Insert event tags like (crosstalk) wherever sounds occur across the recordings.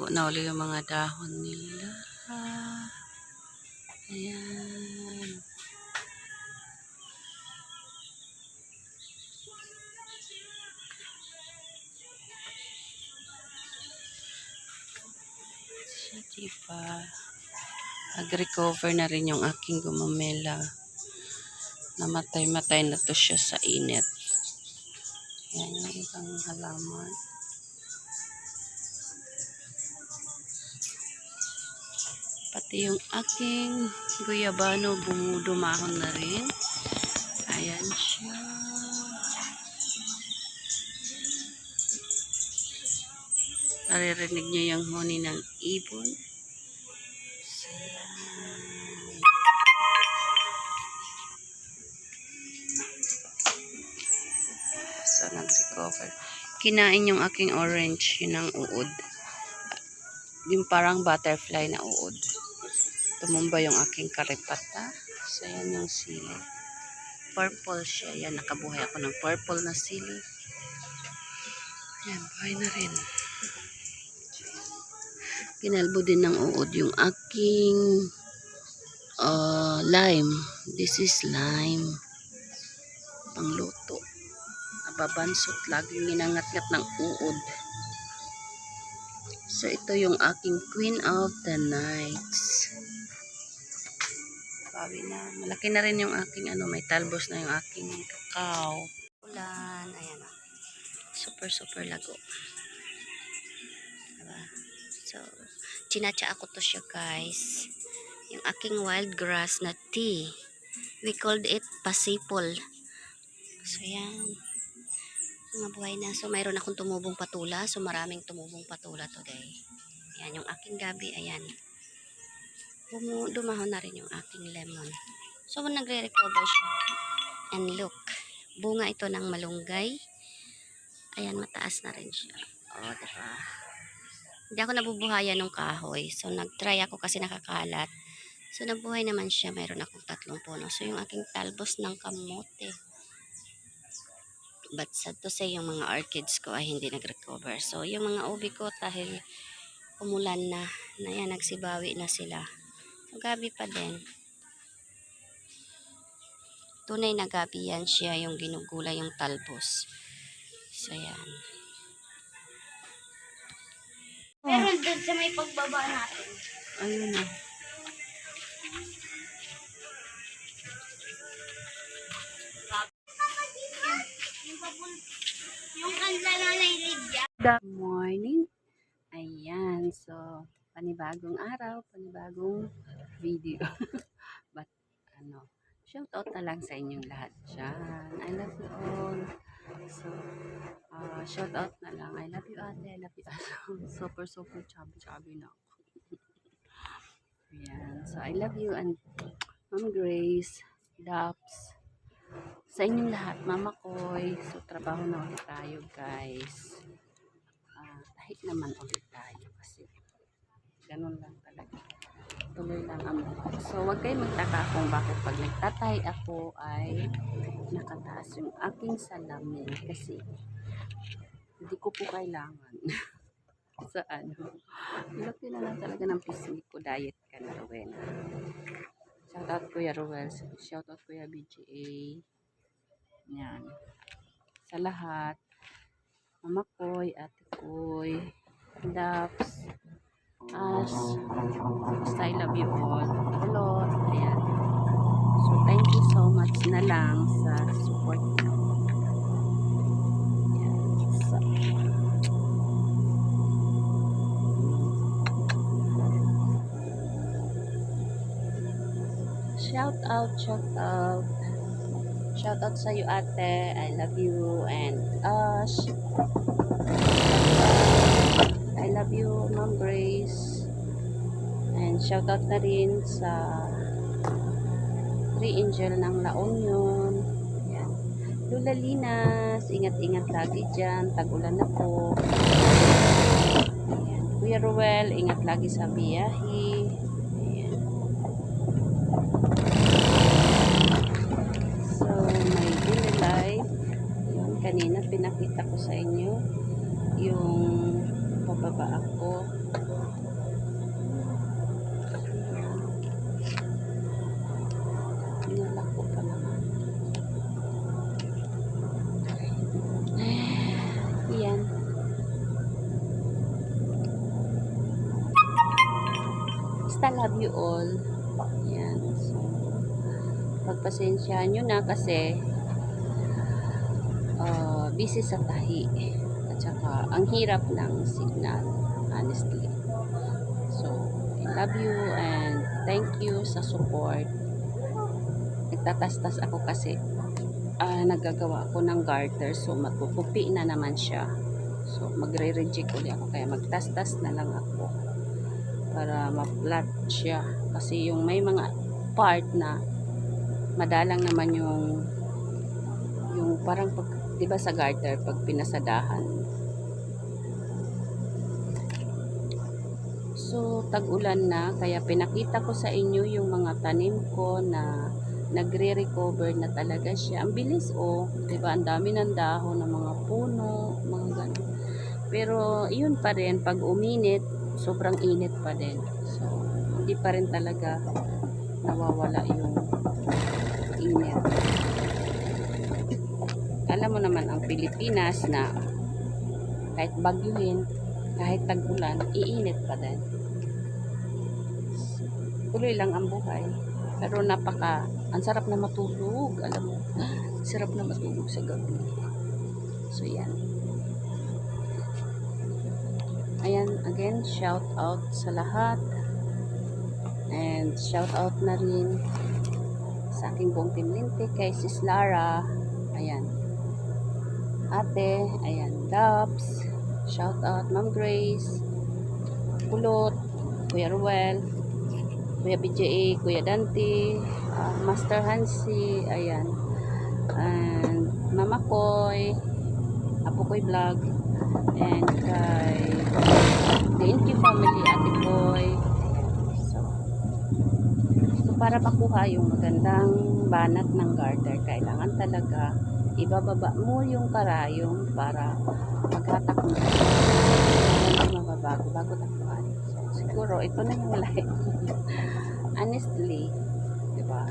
Tumubo na uli yung mga dahon nila. Ayan. Siya, diba? Nag-recover na rin yung aking gumamela. Namatay-matay na to siya sa init. Ayan yung ibang halaman. Pati yung aking guyabano bumudumahon na rin. Ayan siya. Naririnig niyo yung huni ng ibon. So, nag-recover. Kinain yung aking orange, yun ang uod. Yung parang butterfly na uod. Tumumba yung aking karipata. So, yan yung sili. Purple siya. Yan, nakabuhay ako ng purple na sili. Yan, buhay na rin. Pinalbo din ng uod yung aking uh, lime. This is lime. Pangluto. Nababansot lagi minangat-ngat ng uod. So, ito yung aking Queen of the Nights. Bawi na. Malaki na rin yung aking ano, may talbos na yung aking kakao. Ulan. Ayan o. Super, super lago. Diba? So, chinatsa ako to siya guys. Yung aking wild grass na tea. We called it pasipol. So, yan. Mga buhay na. So, mayroon akong tumubong patula. So, maraming tumubong patula today. Yan, yung aking gabi. Ayan. Bumu dumahon na rin yung aking lemon. So, nagre-recover siya. And look. Bunga ito ng malunggay. Ayan, mataas na rin siya. O, oh, diba? Hindi ako nabubuhayan ng kahoy. So, nag-try ako kasi nakakalat. So, nabuhay naman siya. Mayroon akong tatlong puno. So, yung aking talbos ng kamote. But sad to say, yung mga orchids ko ay hindi nag-recover. So, yung mga ubi ko dahil umulan na, na nagsibawi na sila. Gabi pa din. Tunay na gabi yan siya yung ginugulay yung talbos. So, yan. Meron doon sa may pagbaba natin. Ayun na. Yung kanta na. Good morning. Ayan. So, panibagong araw, panibagong video. (laughs) But, ano, shout out na lang sa inyong lahat dyan. I love you all. So, uh, shout out na lang. I love you ate, I love you ate. (laughs) super, super chubby, chubby na ako. (laughs) Ayan. So, I love you and Ma'am Grace, Daps, sa inyong lahat, Mama Koy. So, trabaho na ulit tayo, guys. Ah, tahit naman ulit ganun lang talaga. Tuloy lang ang buhay. So, wag kayo magtaka kung bakit pag nagtatay ako ay nakataas yung aking salamin kasi hindi ko po kailangan. (laughs) sa ano. Ilaki na lang talaga ng pisngi ko. Diet ka na, Rowena. Shoutout Kuya Rowel. Shoutout Kuya BGA. Yan. Sa lahat. Mama Koy, Ate sa support nyo. Shout out, shout out. Shout out sa iyo ate. I love you and Ash. I love you Ma'am Grace. And shout out na rin sa Three Angel ng La Union. Lula Linas, ingat-ingat lagi dyan. Tag-ulan na po. Ayan. Kuya Ruel, ingat lagi sa biyahe. Ayan. So, may daily life. Yun, kanina pinakita ko sa inyo yung pababa ako Basta love you all. Yan. So, pagpasensyahan nyo na kasi uh, busy sa tahi. At saka, ang hirap ng signal. Honestly. So, I love you and thank you sa support. Nagtatastas ako kasi ah, nagagawa ako ng garter so matutupi na naman siya. So, magre-reject ulit ako kaya magtastas na lang ako para ma-flat siya. Kasi yung may mga part na madalang naman yung yung parang pag, 'di ba sa garter pag pinasadahan. So, tag-ulan na kaya pinakita ko sa inyo yung mga tanim ko na nagre-recover na talaga siya. Ang bilis oh, 'di ba? Ang dami ng dahon ng mga puno, mga ganun. Pero yun pa rin pag uminit, sobrang init pa din. So, hindi pa rin talaga nawawala yung init. Alam mo naman ang Pilipinas na kahit bagyuhin, kahit tag-ulan, iinit pa din. Tuloy lang ang buhay. Pero napaka, ang sarap na matulog. Alam mo, (gasps) sarap na matulog sa gabi. So, yan. Ayan, again, shout out sa lahat. And shout out na rin sa aking buong team Linte, kay Sis Lara. Ayan. Ate, ayan, Dubs. Shout out, Ma'am Grace. Kulot, Kuya Ruel. Kuya BJA, Kuya Dante, ah, Master Hansi, ayan. And Mama Koy, Apo Koy Vlog, and kay Thank you family, Ate Koy. So, so para makuha yung magandang banat ng garter, kailangan talaga ibababa mo yung karayong para maghatak mo. Mababago bago tapuan. So, siguro ito na yung life. (laughs) Honestly, di ba?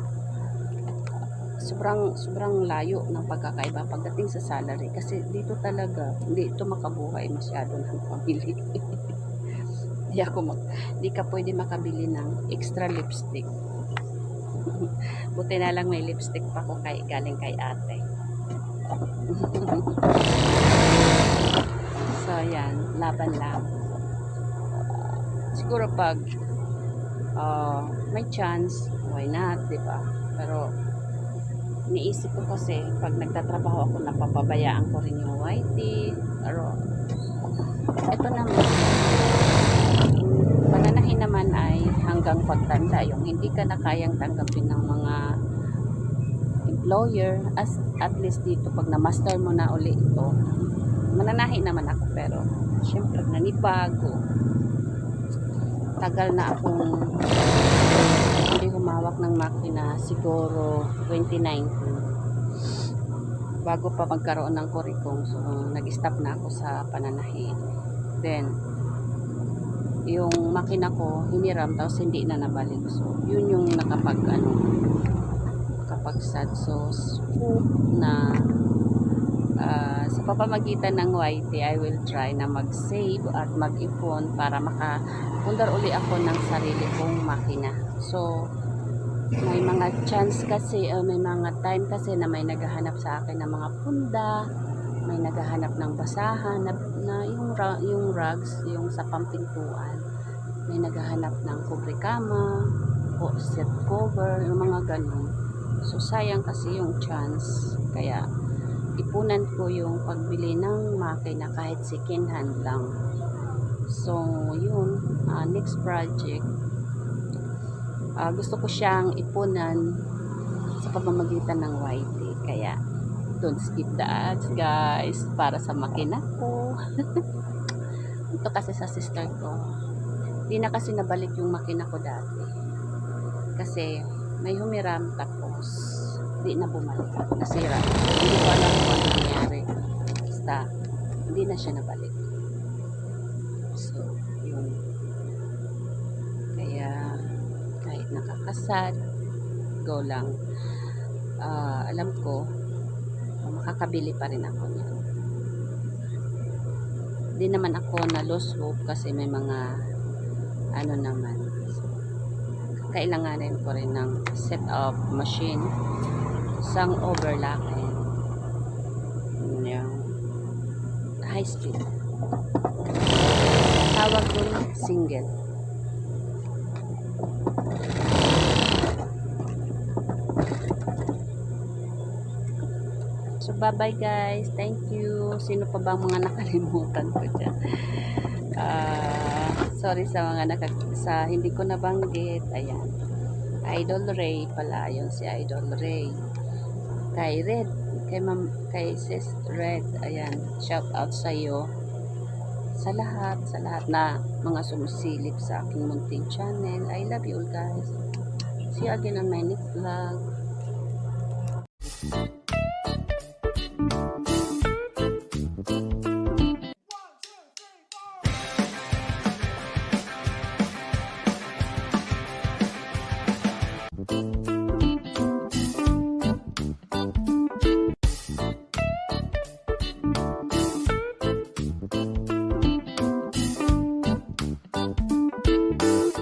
Sobrang sobrang layo ng pagkakaiba pagdating sa salary kasi dito talaga hindi ito makabuhay masyado ng (laughs) pamilya. Hindi ako mag, hindi ka pwede makabili ng extra lipstick. (laughs) Buti na lang may lipstick pa ko kay galing kay ate. (laughs) so, yan. Laban lang. Siguro pag uh, may chance, why not, di ba? Pero, iniisip ko kasi, pag nagtatrabaho ako, napapabayaan ko rin yung YT. Pero, ito naman, pananahin naman ay hanggang pagtanda, yung hindi ka na kayang tanggapin ng mga employer, as at least dito, pag na-master mo na uli ito, mananahi naman ako, pero, syempre, nanibago. Tagal na akong hindi humawak ng makina siguro 2019 bago pa magkaroon ng kurikong so nag-stop na ako sa pananahi then yung makina ko hiniram tapos hindi na nabalik. So yun yung nakapag ano kapag sad. So hope na ah, sa papamagitan ng YT I will try na mag-save at mag-ipon para makapundar uli ako ng sarili kong makina. So may mga chance kasi uh, may mga time kasi na may naghahanap sa akin ng mga punda may naghahanap ng basahan na, na yung, yung rugs yung sa pampintuan may naghahanap ng kubrikama o set cover yung mga ganun. So sayang kasi yung chance. Kaya ipunan ko yung pagbili ng makina kahit second hand lang. So yun ah, next project. Ah, gusto ko siyang ipunan sa pamamagitan ng YT. Kaya, don't skip the ads, guys, para sa makina ko. (laughs) Ito kasi sa sister ko. Hindi na kasi nabalik yung makina ko dati. Kasi, may humiram tapos, hindi na bumalik. Nasira. Hindi ko alam kung ano nangyari. Basta, hindi na siya nabalik. So, yun. Kaya, kahit nakakasad, go lang. Ah, alam ko, makakabili pa rin ako niyan. Hindi naman ako na lose hope kasi may mga ano naman. So, kailanganin ko rin ng set of machine isang overlock and yung high speed tawag dun single So, bye-bye guys. Thank you. Sino pa ba mga nakalimutan ko dyan? Ah, sorry sa mga naka, sa hindi ko nabanggit. Ayan. Idol Ray pala. Yun si Idol Ray. Kay Red. Kay, Ma'am, kay Sis Red. Ayan. Shout out sa iyo. Sa lahat. Sa lahat na mga sumusilip sa aking munting channel. I love you all guys. See you again on my next vlog.